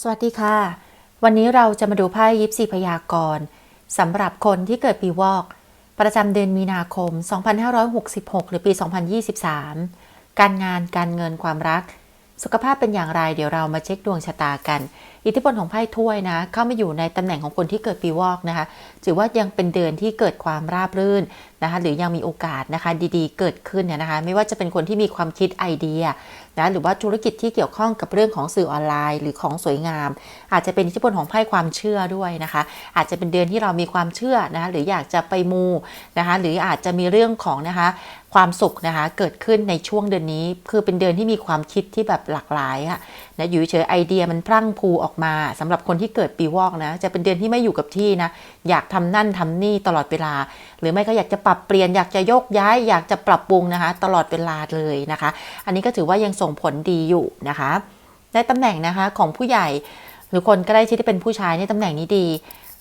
สวัสดีค่ะ วันนี้เราจะมาดูไพ่ยิปซีพยากรณ์สำหรับคนที่เกิดปีวอก ประจำเดือนมีนาคม 2566 หรือปี 2023 การงานการเงินความรัก สุขภาพเป็นอย่างไร เดี๋ยวเรามาเช็คดวงชะตากัน อิทธิพลของไพ่ถ้วยนะ เข้ามาอยู่ในตำแหน่งของคนที่เกิดปีวอกนะคะ ถือว่ายังเป็นเดือนที่เกิดความราบรื่นนะคะ หรือยังมีโอกาสนะคะ ดีๆ เกิดขึ้นเนี่ยนะคะ ไม่ว่าจะเป็นคนที่มีความคิดไอเดียนะ หรือว่าธุรกิจที่เกี่ยวข้องกับเรื่องของสื่อออนไลน์ หรือของสวยงาม อาจจะเป็นอิทธิพลของไพ่ความเชื่อด้วยนะคะ อาจจะเป็นเดือนที่เรามีความเชื่อนะคะหรืออยากจะไปมูนะคะ หรืออาจจะมีเรื่องของนะคะ ความสุขนะคะ เกิดขึ้นในช่วงเดือนนี้ คือเป็นเดือนที่มีความคิดที่แบบหลากหลายอะนะอยู่เฉยไอเดียมันพรั่งพูออกมาสำหรับคนที่เกิดปีวอกนะ จะเป็นเดือนที่ไม่อยู่กับที่นะ อยากทำนั่นทำนี่ตลอดเวลา หรือไม่ก็อยากจะปรับเปลี่ยนอยากจะโยกย้าย อยากจะปรับปรุงนะคะ ตลอดเวลาเลยนะคะ อันนี้ก็ถือว่ายังส่งผลดีอยู่นะคะในตำแหน่งนะคะของผู้ใหญ่ หรือคนใกล้ชิดที่เป็นผู้ชายในตำแหน่งนี้ดี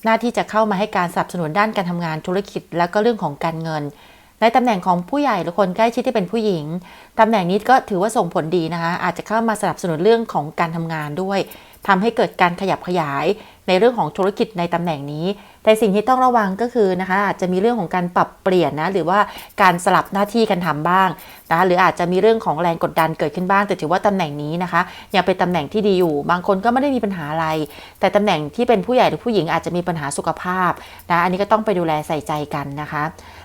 หน้าที่จะเข้ามาให้การสนับสนุนด้านการทำงานธุรกิจ แล้วก็เรื่องของการเงิน ในตำแหน่งของผู้ใหญ่หรือคนใกล้ชิดที่เป็นผู้หญิงตำแหน่งนี้ก็ถือว่าส่งผลดีนะคะอาจจะเข้ามาสนับสนุนเรื่องของการทำงานด้วยทำให้เกิดการขยับขยายในเรื่องของธุรกิจในตำแหน่งนี้ แต่สิ่งที่ต้องระวังก็คือนะคะอาจจะมีเรื่องของการปรับเปลี่ยนนะหรือว่าการสลับหน้าที่กันทำบ้างนะหรืออาจจะมีเรื่องของแรงกดดันเกิดขึ้นบ้าง แต่ถือว่าตำแหน่งนี้นะคะยังเป็นตำแหน่งที่ดีอยู่ บางคนก็ไม่ได้มีปัญหาอะไร แต่ตำแหน่งที่เป็นผู้ใหญ่หรือผู้หญิงอาจจะมีปัญหาสุขภาพนะอันนี้ก็ต้องไปดูแลใส่ใจกันนะคะ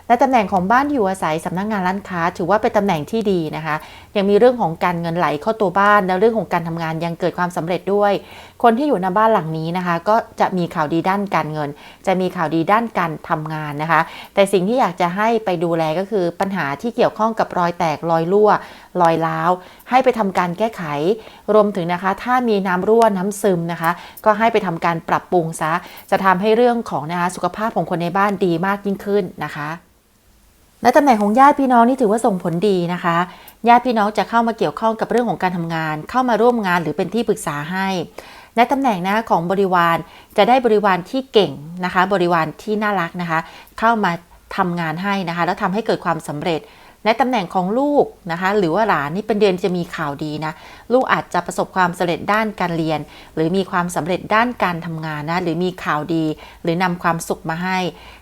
และตำแหน่งของบ้านอยู่อาศัยสำนักงงานร้านค้า ถือว่าเป็นตำแหน่งที่ดีนะคะ ยังมีเรื่องของการเงินไหลเข้าตัวบ้าน และเรื่องของการทำงานยังเกิดความสำเร็จด้วย คนที่อยู่ในบ้านหลังนี้นะคะ ก็จะมีข่าวดีด้านการเงิน จะมีข่าวดีด้านการทำงานนะคะ แต่สิ่งที่อยากจะให้ไปดูแลก็คือปัญหาที่เกี่ยวข้องกับรอยแตกรอยรั่ว รอยร้าว ให้ไปทำการแก้ไข รวมถึงนะคะ ถ้ามีน้ำรั่วน้ำซึมนะคะ ก็ให้ไปทำการปรับปรุงซะ จะทำให้เรื่องของนะคะสุขภาพของคนในบ้านดีมากยิ่งขึ้นนะคะและตำแหน่งของญาติพี่น้องนี่ถือว่าส่งผลดีนะคะ ญาติพี่น้องจะเข้ามาเกี่ยวข้องกับเรื่องของการทำงาน เข้ามาร่วมงานหรือเป็นที่ปรึกษาให้ ในตำแหน่งนะของบริวารจะได้บริวารที่เก่งนะคะ บริวารที่น่ารักนะคะ เข้ามาทำงานให้นะคะ แล้วทำให้เกิดความสำเร็จ ในตำแหน่งของลูกนะคะ หรือว่าหลานนี่เป็นเดือนจะมีข่าวดีนะ ลูกอาจจะประสบความสำเร็จด้านการเรียน หรือมีความสำเร็จด้านการทำงานนะ หรือมีข่าวดี หรือนำความสุขมาให้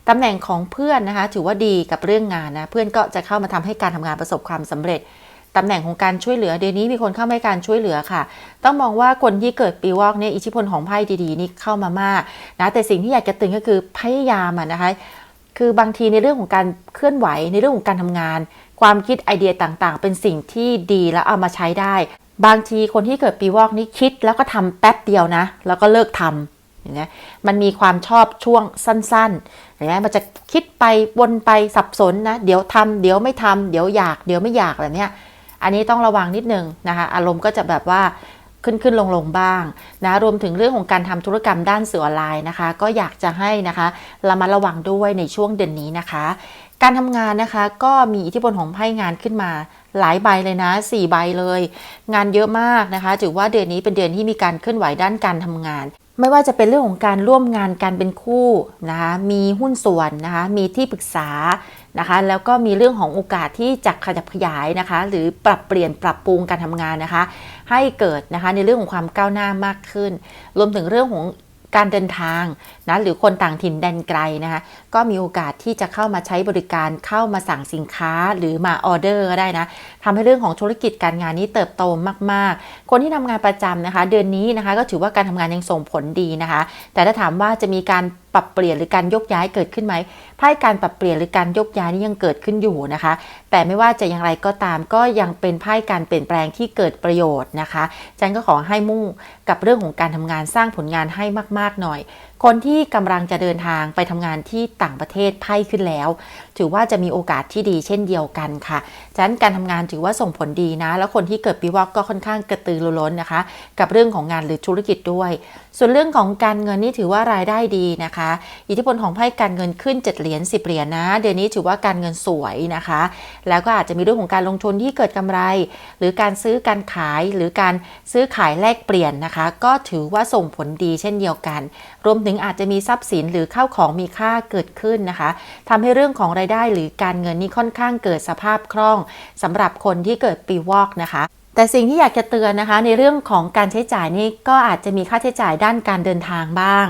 ตำแหน่งของเพื่อนนะคะ ถือว่าดีกับเรื่องงานนะ เพื่อนก็จะเข้ามาทำให้การทำงานประสบความสำเร็จ ตำแหน่งของการช่วยเหลือเดือนนี้มีคนเข้ามาให้การช่วยเหลือค่ะ ต้องมองว่าคนที่เกิดปีวอกเนี่ยอิทธิพลของไพ่ดีๆ นี่เข้ามามากนะแต่สิ่งที่อยากจะตือนก็คือพยายามอะนะคะคือบางทีในเรื่องของการเคลื่อนไหวในเรื่องของการทำงาน ความคิดไอเดียต่างๆ เป็นสิ่งที่ดีแล้วเอามาใช้ได้ บางทีคนที่เกิดปีวอกนี่คิดแล้วก็ทำแป๊บเดียวนะ แล้วก็เลิกทำเห็นไหมมันมีความชอบช่วงสั้นๆเห็นไหมมันจะคิดไปวนไปสับสนนะ เดี๋ยวทำเดี๋ยวไม่ทำเดี๋ยวอยาก เดี๋ยวไม่อยากแบบเนี้ย อันนี้ต้องระวังนิดนึงนะคะอารมณ์ก็จะแบบว่าขึ้นขึ้นลงลงบ้างนะรวมถึงเรื่องของการทำธุรกรรมด้านสื่อออนไลน์นะคะ ก็อยากจะให้นะคะระมัดระวังด้วยในช่วงเดือนนี้นะคะ การทำงานนะคะก็มีอิทธิพลของไพ่งานขึ้นมาหลายใบเลยนะ 4 ใบเลย งานเยอะมากนะคะ ถือว่าเดือนนี้เป็นเดือนที่มีการเคลื่อนไหวด้านการทำงานไม่ว่าจะเป็นเรื่องของการร่วมงานกันเป็นคู่นะคะมีหุ้นส่วนนะคะมีที่ปรึกษา นะคะแล้วก็มีเรื่องของโอกาสที่จะขยับขยายนะคะ หรือปรับเปลี่ยนปรับปรุงการทำงานนะคะ ให้เกิดนะคะในเรื่องของความก้าวหน้ามากขึ้น รวมถึงเรื่องของการเดินทางนะหรือคนต่างถิ่นแดนไกลนะคะ ก็มีโอกาสที่จะเข้ามาใช้บริการเข้ามาสั่งสินค้าหรือมาออเดอร์ก็ได้นะ ทำให้เรื่องของธุรกิจการงานนี้เติบโตมาก ๆ คนที่ทำงานประจำนะคะ เดือนนี้นะคะก็ถือว่าการทำงานยังส่งผลดีนะคะ แต่ถ้าถามว่าจะมีการปรับเปลี่ยนหรือการยกย้ายเกิดขึ้นไหมไพ่การปรับเปลี่ยนหรือการยกย้ายนี่ยังเกิดขึ้นอยู่นะคะ แต่ไม่ว่าจะอย่างไรก็ตามก็ยังเป็นไพ่การเปลี่ยนแปลงที่เกิดประโยชน์นะคะจันก็ขอให้มุ่งกับเรื่องของการทำงานสร้างผลงานให้มาก ๆ หน่อย คนที่กำลังจะเดินทางไปทำงานที่ต่างประเทศไพ่ขึ้นแล้ว ถือว่าจะมีโอกาสที่ดีเช่นเดียวกันค่ะฉะนั้นการทำงานถือว่าส่งผลดีนะ แล้วคนที่เกิดปีวอกก็ค่อนข้างกระตือรือร้นนะคะ กับเรื่องของงานหรือธุรกิจด้วย ส่วนเรื่องของการเงินนี่ถือว่ารายได้ดีนะคะ อิทธิพลของไพ่การเงินขึ้น7เหรียญ10เหรียญนะ เดือนนี้ถือว่าการเงินสวยนะคะ แล้วก็อาจจะมีเรื่องของการลงทุนที่เกิดกำไร หรือการซื้อการขายหรือการซื้อขายแลกเปลี่ยนนะคะ ก็ถือว่าส่งผลดีเช่นเดียวกัน รวมถึงอาจจะมีทรัพย์สินหรือข้าวของมีค่าเกิดขึ้นนะคะทำให้เรื่องของรายได้หรือการเงินนี่ค่อนข้างเกิดสภาพคล่องสำหรับคนที่เกิดปีวอกนะคะแต่สิ่งที่อยากจะเตือนนะคะ ในเรื่องของการใช้จ่ายนี่ก็อาจจะมีค่าใช้จ่ายด้านการเดินทางบ้าง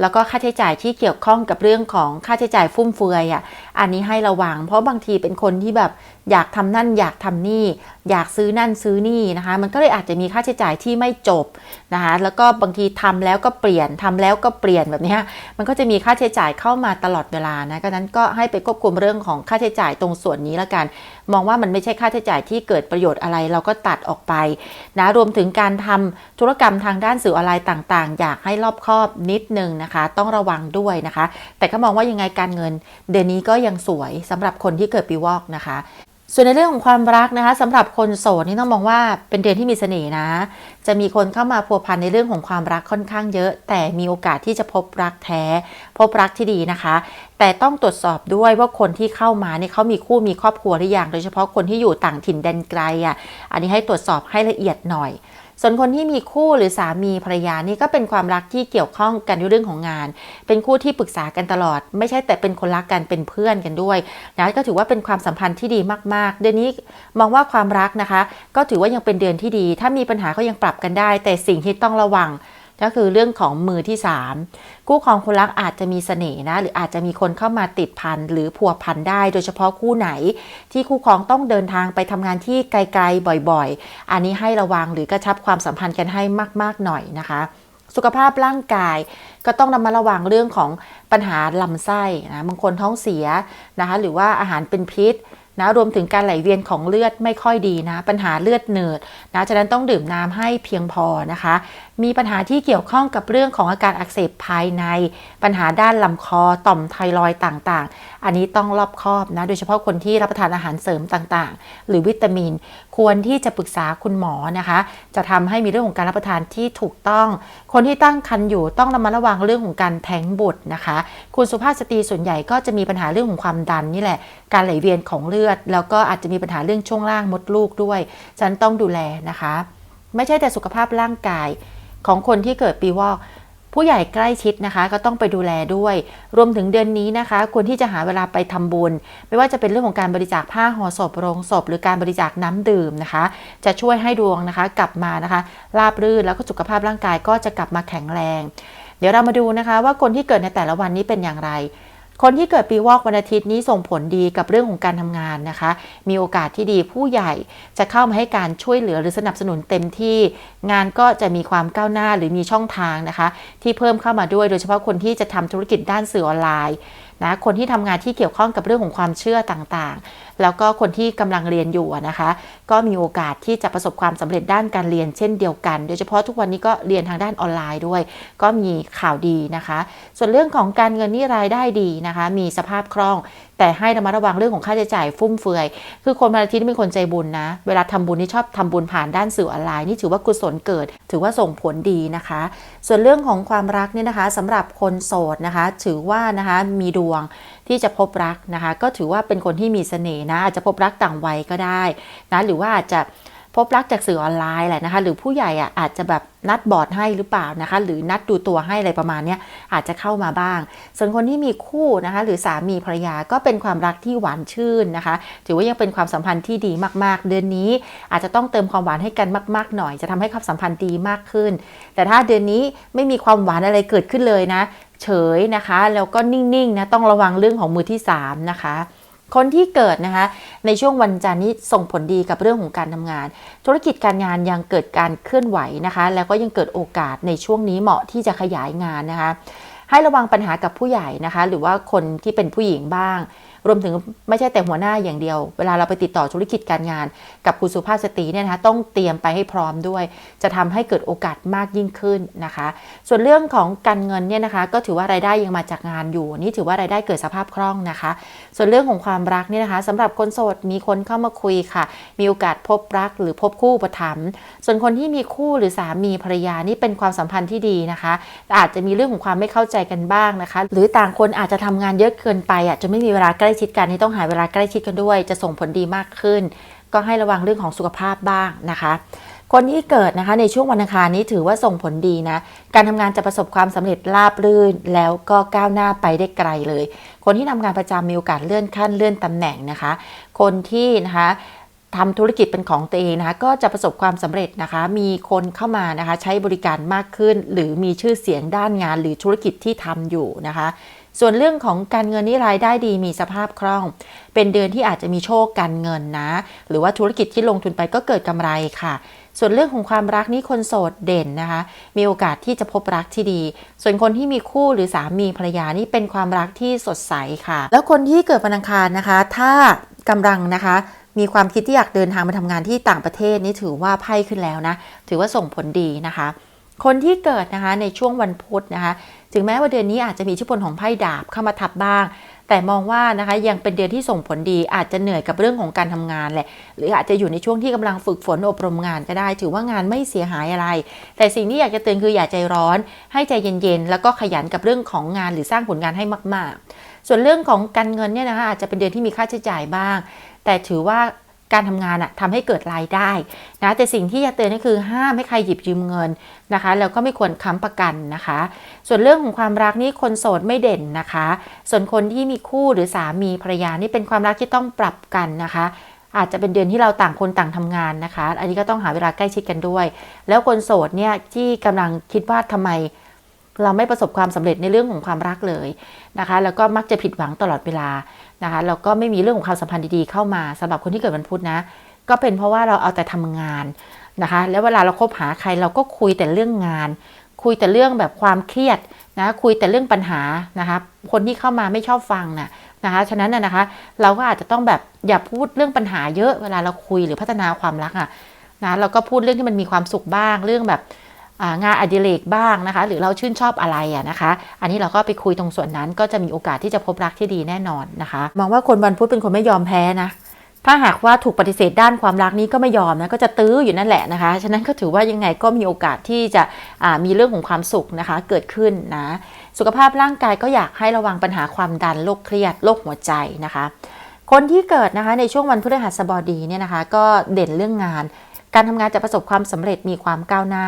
แล้วก็ค่าใช้จ่ายที่เกี่ยวข้องกับเรื่องของค่าใช้จ่ายฟุ่มเฟือยอะอันนี้ให้ระวัง เพราะบางทีเป็นคนที่แบบอยากทำนั่นอยากทำนี่ อยากซื้อนั่นซื้อนี่นะคะ มันก็เลยอาจจะมีค่าใช้จ่ายที่ไม่จบนะคะแล้วก็บางทีทำแล้วก็เปลี่ยนทำแล้วก็เปลี่ยนแบบนี้มันก็จะมีค่าใช้จ่ายเข้ามาตลอดเวลานะก็นั้นก็ให้ไปควบคุมเรื่องของค่าใช้จ่ายตรงส่วนนี้ละกัน มองว่ามันไม่ใช่ค่าใช้จ่ายที่เกิดประโยชน์อะไรเราก็ตัดออกไปนะรวมถึงการทำธุรกรรมทางด้านสื่อออนไลน์ต่าง ๆ อยากให้รอบคอบนิดนึงนะคะ ต้องระวังด้วยนะคะ แต่ก็มองว่ายังไงการเงิน เดือนนี้ก็ยังสวยสำหรับคนที่เกิดปีวอกนะคะส่วนในเรื่องของความรักนะคะสำหรับคนโสดนี่ต้องมองว่าเป็นเดือนที่มีเสน่ห์นะ จะมีคนเข้ามาพัวพันในเรื่องของความรักค่อนข้างเยอะ แต่มีโอกาสที่จะพบรักแท้ พบรักที่ดีนะคะ แต่ต้องตรวจสอบด้วยว่าคนที่เข้ามาเนี่ยเขามีคู่มีครอบครัวหรือยังโดยเฉพาะคนที่อยู่ต่างถิ่นแดนไกลอะอันนี้ให้ตรวจสอบให้ละเอียดหน่อย ส่วนคนที่มีคู่หรือสามีภรรยานี่ก็เป็นความรักที่เกี่ยวข้องกันในเรื่องของงาน เป็นคู่ที่ปรึกษากันตลอด ไม่ใช่แต่เป็นคนรักกันเป็นเพื่อนกันด้วยนะก็ถือว่าเป็นความสัมพันธ์ที่ดีมาก ๆ เดือนนี้มองว่าความรักนะคะ ก็ถือว่ายังเป็นเดือนที่ดี ถ้ามีปัญหาก็ยังปรับกันได้ แต่สิ่งที่ต้องระวัง ก็คือเรื่องของมือที่ 3 คู่ครองคนรักอาจจะมีเสน่ห์นะ หรืออาจจะมีคนเข้ามาติดพันหรือพัวพันได้ โดยเฉพาะคู่ไหน ที่คู่ครองต้องเดินทางไปทำงานที่ไกลๆบ่อยๆ อันนี้ให้ระวังหรือกระชับความสัมพันธ์กันให้มาก ๆหน่อยนะคะสุขภาพร่างกายก็ต้องระมัดระวังเรื่องของปัญหาลำไส้นะบางคนท้องเสียนะคะหรือว่าอาหารเป็นพิษ นะรวมถึงการไหลเวียนของเลือดไม่ค่อยดีนะ ปัญหาเลือดเนืดนะฉะนั้นต้องดื่มน้ำให้เพียงพอนะคะ มีปัญหาที่เกี่ยวข้องกับเรื่องของอาการอักเสบภายใน ปัญหาด้านลำคอต่อมไทรอยต่างๆ อันนี้ต้องรอบคอบนะโดยเฉพาะคนที่รับประทานอาหารเสริมต่างๆ หรือวิตามิน ควรที่จะปรึกษาคุณหมอนะคะ จะทำให้มีเรื่องของการรับประทานที่ถูกต้อง คนที่ตั้งครรภ์อยู่ต้องระมัดระวังเรื่องของการแท้งบุตรนะคะ คุณสุภาพสตรีส่วนใหญ่ก็จะมีปัญหาเรื่องของความดันนี่แหละ การไหลเวียนของเลือดแล้วก็อาจจะมีปัญหาเรื่องช่วงล่างมดลูกด้วย ฉันต้องดูแลนะคะ ไม่ใช่แต่สุขภาพร่างกายของคนที่เกิดปีวอกผู้ใหญ่ใกล้ชิดนะคะ ก็ต้องไปดูแลด้วย รวมถึงเดือนนี้นะคะ ควรที่จะหาเวลาไปทำบุญ ไม่ว่าจะเป็นเรื่องของการบริจาคผ้าห่อศพโรงศพ หรือการบริจาคน้ำดื่มนะคะ จะช่วยให้ดวงนะคะ กลับมานะคะราบรื่นแล้วก็สุขภาพร่างกายก็จะกลับมาแข็งแรง เดี๋ยวเรามาดูนะคะ ว่าคนที่เกิดในแต่ละวันนี้เป็นอย่างไร คนที่เกิดปีวอกวันอาทิตย์นี้ส่งผลดีกับเรื่องของการทำงานนะคะ มีโอกาสที่ดีผู้ใหญ่จะเข้ามาให้การช่วยเหลือหรือสนับสนุนเต็มที่ งานก็จะมีความก้าวหน้าหรือมีช่องทางนะคะ ที่เพิ่มเข้ามาด้วยโดยเฉพาะคนที่จะทำธุรกิจด้านสื่อออนไลน์นะคนที่ทำงานที่เกี่ยวข้องกับเรื่องของความเชื่อต่างๆ แล้วก็คนที่กำลังเรียนอยู่นะคะ ก็มีโอกาสที่จะประสบความสำเร็จด้านการเรียนเช่นเดียวกัน โดยเฉพาะทุกวันนี้ก็เรียนทางด้านออนไลน์ด้วย ก็มีข่าวดีนะคะ ส่วนเรื่องของการเงินนี่รายได้ดีนะคะ มีสภาพคล่อง แต่ให้ระมัดระวังเรื่องของค่าใช้จ่ายฟุ่มเฟือย คือคนวันอาทิตย์นี่เป็นคนใจบุญนะ เวลาทำบุญนี่ชอบทำบุญผ่านด้านสื่อออนไลน์นี่ถือว่ากุศลเกิด ถือว่าส่งผลดีนะคะ ส่วนเรื่องของความรักเนี่ยนะคะสำหรับคนโสดนะคะ ถือว่านะคะมีดวง ที่จะพบรักนะคะ ก็ถือว่าเป็นคนที่มีเสน่ห์นะ อาจจะพบรักต่างวัยก็ได้นะหรือว่าอาจจะพบรักจากสื่อออนไลน์แหละนะคะหรือผู้ใหญ่อะอาจจะแบบนัดบอร์ดให้หรือเปล่านะคะ หรือนัดดูตัวให้อะไรประมาณนี้อาจจะเข้ามาบ้าง ส่วนคนที่มีคู่นะคะ หรือสามีภรรยาก็เป็นความรักที่หวานชื่นนะคะ ถือว่ายังเป็นความสัมพันธ์ที่ดีมากๆ เดือนนี้อาจจะต้องเติมความหวานให้กันมากๆหน่อย จะทำให้ความสัมพันธ์ดีมากขึ้น แต่ถ้าเดือนนี้ไม่มีความหวานอะไรเกิดขึ้นเลยนะ เฉยนะคะ แล้วก็นิ่งๆนะต้องระวังเรื่องของมือที่ 3 นะคะ คนที่เกิดนะคะ ในช่วงวันจันทร์นี้ส่งผลดีกับเรื่องของการทำงาน ธุรกิจการงานยังเกิดการเคลื่อนไหวนะคะ แล้วก็ยังเกิดโอกาสในช่วงนี้เหมาะที่จะขยายงานนะคะ ให้ระวังปัญหากับผู้ใหญ่นะคะ หรือว่าคนที่เป็นผู้หญิงบ้าง รวมถึงไม่ใช่แต่หัวหน้าอย่างเดียว เวลาเราไปติดต่อธุรกิจการงาน กับคุณสุภาพสตรีเนี่ยนะคะต้องเตรียมไปให้พร้อมด้วย จะทำให้เกิดโอกาสมากยิ่งขึ้นนะคะ ส่วนเรื่องของการเงินเนี่ยนะคะ ก็ถือว่ารายได้ยังมาจากงานอยู่ นี่ถือว่ารายได้เกิดสภาพคล่องนะคะ ส่วนเรื่องของความรักเนี่ยนะคะสำหรับคนโสดมีคนเข้ามาคุยค่ะ มีโอกาสพบรักหรือพบคู่ประถมส่วนคนที่มีคู่หรือสามีภรรยานี่เป็นความสัมพันธ์ที่ดีนะคะแต่อาจจะมีเรื่องของความไม่เข้าใจกันบ้างนะคะ หรือต่างคนอาจจะทำงานเยอะเกินไปอะจะไม่มีเวลาใกล้ชิดกันนี่ต้องหาเวลาใกล้ชิดกันด้วย จะส่งผลดีมากขึ้น ก็ให้ระวังเรื่องของสุขภาพบ้างนะคะคนที่เกิดนะคะในช่วงวันอังคารนี้ถือว่าส่งผลดีนะ การทำงานจะประสบความสำเร็จราบรื่น แล้วก็ก้าวหน้าไปได้ไกลเลย คนที่ทำงานประจำมีโอกาสเลื่อนขั้นเลื่อนตำแหน่งนะคะ คนที่นะคะทำธุรกิจเป็นของตัวเองนะคะก็จะประสบความสำเร็จนะคะ มีคนเข้ามานะคะใช้บริการมากขึ้น หรือมีชื่อเสียงด้านงานหรือธุรกิจที่ทำอยู่นะคะ ส่วนเรื่องของการเงินนี่รายได้ดีมีสภาพคล่อง เป็นเดือนที่อาจจะมีโชคการเงินนะ หรือว่าธุรกิจที่ลงทุนไปก็เกิดกำไรค่ะ ส่วนเรื่องของความรักนี่คนโสดเด่นนะคะ มีโอกาสที่จะพบรักที่ดี ส่วนคนที่มีคู่หรือสามีภรรยานี่เป็นความรักที่สดใสค่ะ แล้วคนที่เกิดวันอังคารนะคะ ถ้ากำลังนะคะมีความคิดที่อยากเดินทางไปทำงานที่ต่างประเทศนี่ถือว่าไพ่ขึ้นแล้วนะ ถือว่าส่งผลดีนะคะ คนที่เกิดนะคะในช่วงวันพุธนะคะ ถึงแม้ว่าเดือนนี้อาจจะมีอิทธิพลของไพ่ดาบเข้ามาทับบ้าง แต่มองว่านะคะยังเป็นเดือนที่ส่งผลดี อาจจะเหนื่อยกับเรื่องของการทำงานแหละ หรืออาจจะอยู่ในช่วงที่กำลังฝึกฝนอบรมงานก็ได้ ถือว่างานไม่เสียหายอะไร แต่สิ่งที่อยากจะเตือนคืออย่าใจร้อน ให้ใจเย็นๆ แล้วก็ขยันกับเรื่องของงานหรือสร้างผลงานให้มาก ๆ ส่วนเรื่องของการเงินเนี่ยนะคะอาจจะเป็นเดือนที่มีค่าใช้จ่ายบ้าง แต่ถือว่า การทำงานอะทำให้เกิดรายได้นะแต่สิ่งที่จะเตือนก็คือห้ามให้ใครหยิบยืมเงินนะคะแล้วก็ไม่ควรค้ำประกันนะคะ ส่วนเรื่องของความรักนี่คนโสดไม่เด่นนะคะ ส่วนคนที่มีคู่หรือสามีภรรยานี่เป็นความรักที่ต้องปรับกันนะคะ อาจจะเป็นเดือนที่เราต่างคนต่างทำงานนะคะ อันนี้ก็ต้องหาเวลาใกล้ชิดกันด้วย แล้วคนโสดเนี่ยที่กำลังคิดว่าทำไม เราไม่ประสบความสำเร็จในเรื่องของความรักเลยนะคะ แล้วก็มักจะผิดหวังตลอดเวลานะคะแล้วก็ไม่มีเรื่องของความสัมพันธ์ดีๆเข้ามาสำหรับคนที่เกิดวันพุธนะ ก็เป็นเพราะว่าเราเอาแต่ทำงานนะคะ แล้วเวลาเราคบหาใครเราก็คุยแต่เรื่องงาน คุยแต่เรื่องแบบความเครียดนะคุยแต่เรื่องปัญหานะคะคนที่เข้ามาไม่ชอบฟังนะนะคะฉะนั้นนะนะคะ เราก็อาจจะต้องแบบอย่าพูดเรื่องปัญหาเยอะเวลาเราคุยหรือพัฒนาความรักอะ่ะนะเราก็พูดเรื่องที่มันมีความสุขบ้างเรื่องแบบ งานอดิเรกบ้างนะคะ หรือเราชื่นชอบอะไรอะนะคะ อันนี้เราก็ไปคุยตรงส่วนนั้นก็จะมีโอกาสที่จะพบรักที่ดีแน่นอนนะคะ มองว่าคนวันพุธเป็นคนไม่ยอมแพ้นะถ้าหากว่าถูกปฏิเสธด้านความรักนี้ก็ไม่ยอมนะก็จะตื้ออยู่นั่นแหละนะคะ ฉะนั้นก็ถือว่ายังไงก็มีโอกาสที่จะมีเรื่องของความสุขนะคะเกิดขึ้นนะ สุขภาพร่างกายก็อยากให้ระวังปัญหาความดันโรคเครียดโรคหัวใจนะคะ คนที่เกิดนะคะในช่วงวันพฤหัสบดีเนี่ยนะคะ ก็เด่นเรื่องงาน การทำงานจะประสบความสำเร็จมีความก้าวหน้า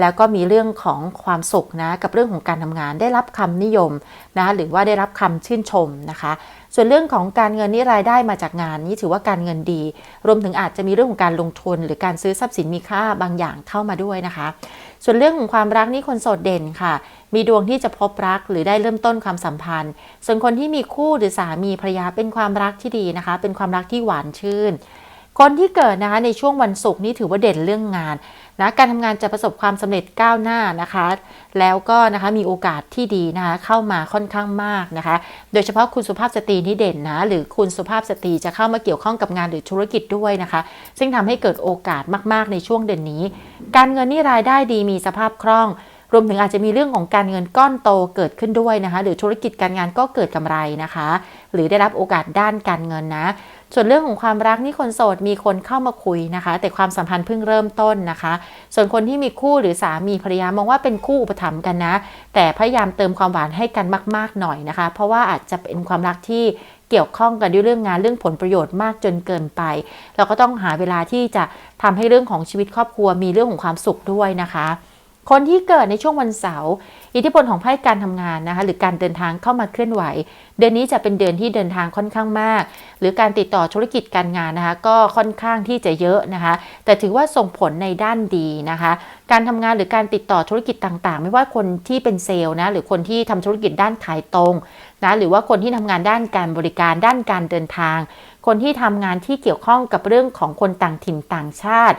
แล้วก็มีเรื่องของความสุขนะกับเรื่องของการทำงานได้รับคำนิยมนะหรือว่าได้รับคำชื่นชมนะคะ ส่วนเรื่องของการเงินนี่รายได้มาจากงานนี่ถือว่าการเงินดี รวมถึงอาจจะมีเรื่องของการลงทุน หรือการซื้อทรัพย์สินมีค่าบางอย่างเข้ามาด้วยนะคะ ส่วนเรื่องของความรักนี่คนโสดเด่นค่ะ มีดวงที่จะพบรักหรือได้เริ่มต้นความสัมพันธ์ ส่วนคนที่มีคู่หรือสามีภรรยาเป็นความรักที่ดีนะคะ เป็นความรักที่หวานชื่นคนที่เกิดนะคะในช่วงวันศุกร์นี่ถือว่าเด่นเรื่องงาน นะการทำงานจะประสบความสำเร็จก้าวหน้านะคะ แล้วก็นะคะมีโอกาสที่ดีนะคะเข้ามาค่อนข้างมากนะคะ โดยเฉพาะคุณสุภาพสตรีนี่เด่นนะหรือคุณสุภาพสตรีจะเข้ามาเกี่ยวข้องกับงานหรือธุรกิจด้วยนะคะ ซึ่งทำให้เกิดโอกาสมากๆในช่วงเดือนนี้ การเงินนี่รายได้ดีมีสภาพคล่องรวมถึงอาจจะมีเรื่องของการเงินก้อนโตเกิดขึ้นด้วยนะคะ หรือธุรกิจการงานก็เกิดกำไรนะคะ หรือได้รับโอกาสด้านการเงินนะ ส่วนเรื่องของความรักนี่คนโสดมีคนเข้ามาคุยนะคะ แต่ความสัมพันธ์เพิ่งเริ่มต้นนะคะ ส่วนคนที่มีคู่หรือสามีภรรยามองว่าเป็นคู่อุปถัมภ์กันนะ แต่พยายามเติมความหวานให้กันมาก ๆหน่อยนะคะ เพราะว่าอาจจะเป็นความรักที่เกี่ยวข้องกันด้วยเรื่องงานเรื่องผลประโยชน์มากจนเกินไป เราก็ต้องหาเวลาที่จะทำให้เรื่องของชีวิตครอบครัวมีเรื่องของความสุขด้วยนะคะ คนที่เกิดในช่วงวันเสาร์อิทธิพลของไพ่การทำงานนะคะหรือการเดินทางเข้ามาเคลื่อนไหว เดือนนี้จะเป็นเดือนที่เดินทางค่อนข้างมาก หรือการติดต่อธุรกิจการงานนะคะก็ค่อนข้างที่จะเยอะนะคะ แต่ถือว่าส่งผลในด้านดีนะคะ การทำงานหรือการติดต่อธุรกิจต่างๆ ไม่ว่าคนที่เป็นเซลล์นะหรือคนที่ทำธุรกิจด้านขายตรง นะหรือว่าคนที่ทำงานด้านการบริการด้านการเดินทาง คนที่ทำงานที่เกี่ยวข้องกับเรื่องของคนต่างถิ่นต่างชาติ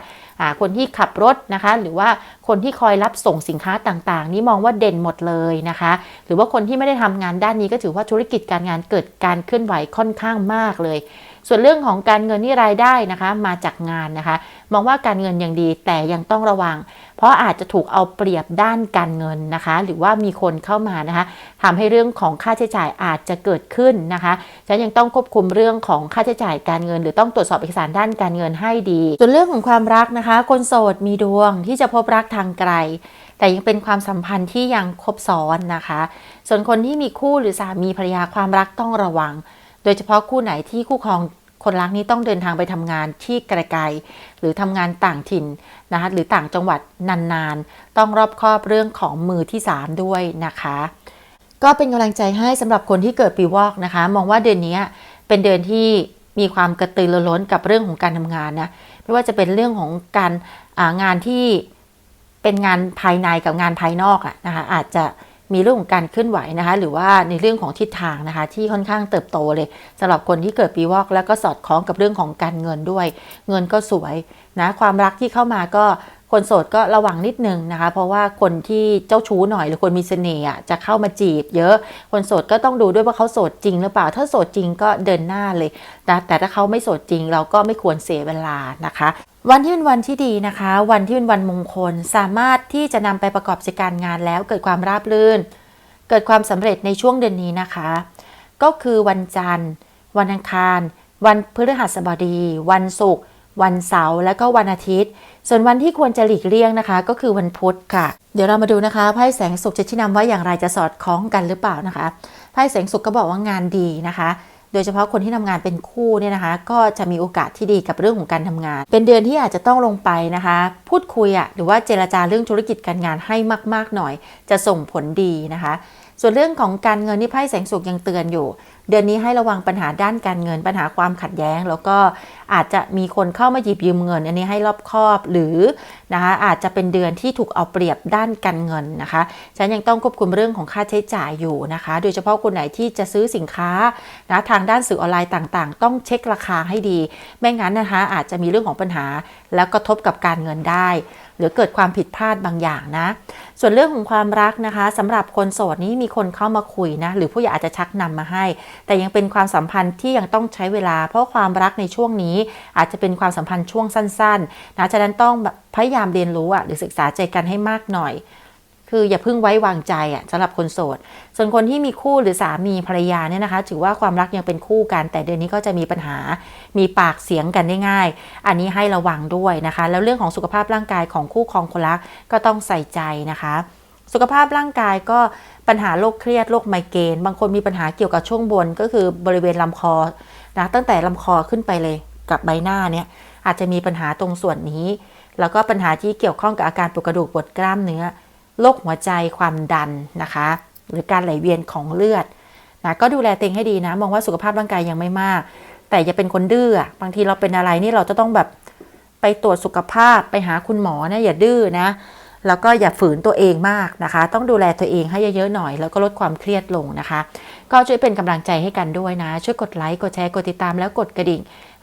คนที่ขับรถนะคะ หรือว่าคนที่คอยรับส่งสินค้าต่างๆ นี่มองว่าเด่นหมดเลยนะคะ หรือว่าคนที่ไม่ได้ทำงานด้านนี้ก็ถือว่าธุรกิจการงานเกิดการเคลื่อนไหวค่อนข้างมากเลย ส่วนเรื่องของการเงินนี่รายได้นะคะ มาจากงานนะคะ มองว่าการเงินยังดีแต่ยังต้องระวัง เพราะอาจจะถูกเอาเปรียบด้านการเงินนะคะ หรือว่ามีคนเข้ามานะคะทำให้เรื่องของค่าใช้จ่ายอาจจะเกิดขึ้นนะคะฉันยังต้องควบคุมเรื่องของค่าใช้จ่ายการเงิน หรือต้องตรวจสอบเอกสารด้านการเงินให้ดี ส่วนเรื่องของความรักนะคะ คนโสดมีดวงที่จะพบรักทางไกลแต่ยังเป็นความสัมพันธ์ที่ยังครบซ้อนนะคะ ส่วนคนที่มีคู่หรือสามีภรรยาความรักต้องระวัง โดยเฉพาะคู่ไหนที่คู่ครองคนรักนี้ต้องเดินทางไปทำงานที่ไกลๆหรือทำงานต่างถิ่นนะคะหรือต่างจังหวัดนานๆ ต้องรอบคอบเรื่องของมือที่ 3 ด้วยนะคะ ก็เป็นกำลังใจให้สำหรับคนที่เกิดปีวอกนะคะ มองว่าเดือนนี้เป็นเดือนที่มีความกระตือรือร้นกับเรื่องของการทำงานนะไม่ว่าจะเป็นเรื่องของการางานที่เป็นงานภายในกับงานภายนอกอะนะคะอาจจะ มีเรื่องของการเคลื่อนไหวนะคะ หรือว่าในเรื่องของทิศทางนะคะ ที่ค่อนข้างเติบโตเลยสำหรับคนที่เกิดปีวอกแล้วก็สอดคล้องกับเรื่องของการเงินด้วย เงินก็สวยนะความรักที่เข้ามาก็คนโสดก็ระวังนิดนึงนะคะ เพราะว่าคนที่เจ้าชู้หน่อยหรือคนมีเสน่ห์อะจะเข้ามาจีบ เยอะ คนโสดก็ต้องดูด้วยว่าเขาโสดจริงหรือเปล่า ถ้าโสดจริงก็เดินหน้าเลยนะแต่ถ้าเขาไม่โสดจริงเราก็ไม่ควรเสียเวลานะคะ วันที่เป็นวันที่ดีนะคะ วันที่เป็นวันมงคลสามารถที่จะนำไปประกอบกิจการงานแล้วเกิดความราบรื่น เกิดความสำเร็จในช่วงเดือนนี้นะคะ ก็คือวันจันทร์ วันอังคาร วันพฤหัสบดี วันศุกร์วันเสาร์และก็วันอาทิตย์ ส่วนวันที่ควรจะหลีกเลี่ยงนะคะ ก็คือวันพุธค่ะ เดี๋ยวเรามาดูนะคะไพ่แสงสุขจะชี้นำว่าอย่างไรจะสอดคล้องกันหรือเปล่านะคะไพ่แสงสุขก็บอกว่างานดีนะคะ โดยเฉพาะคนที่ทำงานเป็นคู่เนี่ยนะคะ ก็จะมีโอกาสที่ดีกับเรื่องของการทำงาน เป็นเดือนที่อาจจะต้องลงไปนะคะ พูดคุยอะหรือว่าเจรจาเรื่องธุรกิจการงานให้มาก ๆ หน่อย จะส่งผลดีนะคะ ส่วนเรื่องของการเงินที่ไพ่แสงสุกยังเตือนอยู่ เดือนนี้ให้ระวังปัญหาด้านการเงิน ปัญหาความขัดแย้ง แล้วก็อาจจะมีคนเข้ามาหยิบยืมเงิน อันนี้ให้รอบคอบหรือนะคะอาจจะเป็นเดือนที่ถูกเอาเปรียบด้านการเงินนะคะฉันยังต้องควบคุมเรื่องของค่าใช้จ่ายอยู่นะคะ โดยเฉพาะคนไหนที่จะซื้อสินค้านะทางด้านสื่อออนไลน์ต่างๆ ต้องเช็คราคาให้ดี ไม่งั้นนะคะอาจจะมีเรื่องของปัญหาแล้วกระทบกับการเงินได้ หรือเกิดความผิดพลาดบางอย่างนะ ส่วนเรื่องของความรักนะคะสำหรับคนโสดนี้มีคนเข้ามาคุยนะ หรือผู้ใหญ่อาจจะชักนำมาให้ แต่ยังเป็นความสัมพันธ์ที่ยังต้องใช้เวลา เพราะความรักในช่วงนี้อาจจะเป็นความสัมพันธ์ช่วงสั้น ๆ นะฉะนั้นต้องพยายามเรียนรู้อะหรือศึกษาใจกันให้มากหน่อย คืออย่าเพิ่งไว้วางใจอะสำหรับคนโสด ส่วนคนที่มีคู่หรือสามีภรรยาเนี่ยนะคะ ถือว่าความรักยังเป็นคู่กัน แต่เดือนนี้ก็จะมีปัญหา มีปากเสียงกันได้ง่าย อันนี้ให้ระวังด้วยนะคะ แล้วเรื่องของสุขภาพร่างกายของคู่ครองคนรักก็ต้องใส่ใจนะคะ สุขภาพร่างกายก็ปัญหาโรคเครียดโรคไมเกรนบางคนมีปัญหาเกี่ยวกับช่วงบนก็คือบริเวณลำคอนะตั้งแต่ลำคอขึ้นไปเลยกับใบหน้าเนี่ยอาจจะมีปัญหาตรงส่วนนี้ แล้วก็ปัญหาที่เกี่ยวข้องกับอาการปวดกระดูกปวดกล้ามเนื้อ โรคหัวใจความดันนะคะ หรือการไหลเวียนของเลือดนะก็ดูแลตัวเองให้ดีนะ มองว่าสุขภาพร่างกายยังไม่มาก แต่อย่าเป็นคนดื้อบางทีเราเป็นอะไรนี่เราจะต้องแบบไปตรวจสุขภาพไปหาคุณหมอนะอย่าดื้อนะแล้วก็อย่าฝืนตัวเองมากนะคะ ต้องดูแลตัวเองให้เยอะๆหน่อย แล้วก็ลดความเครียดลงนะคะ ก็ช่วยเป็นกำลังใจให้กันด้วยนะ ช่วยกดไลค์ กดแชร์ กดติดตามแล้วกดกระดิ่ง